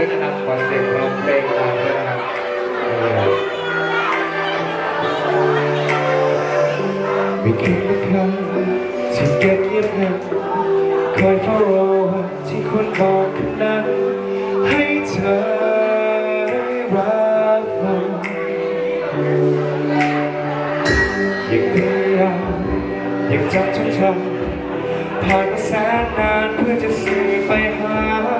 ด้วยนะครัเสียงร้องเพลงตามด้วยนะครับไม่คิดนะครัที่เก็บเงียบงัคอยเฝ้ารอที่คนบอกคนนั้นให้เธอรับฟังยังพยายามยังจับทุกทางผ่านแสนนานเพื่อจะสื่อไปหา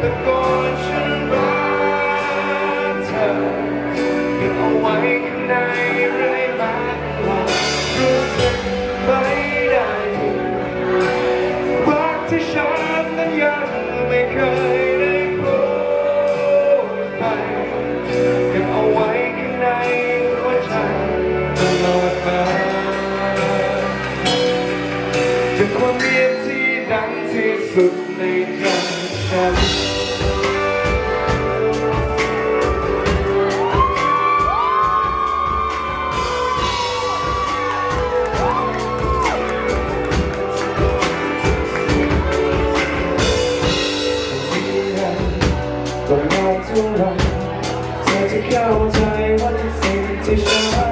the conscience. สุดในใจฉันก็มองเท่าไเธอจะเข้าใจว่าทุกสิ่งที่ฉัน